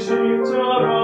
Sweeter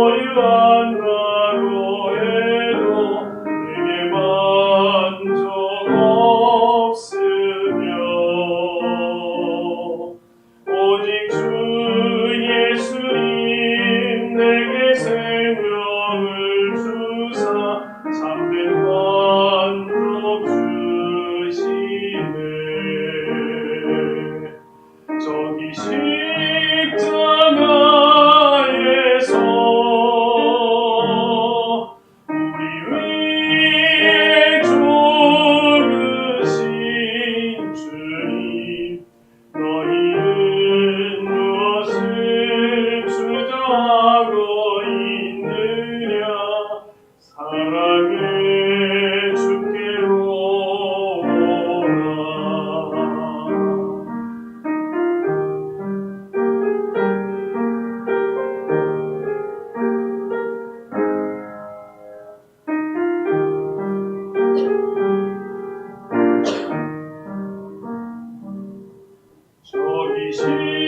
Holy Land. 저기 시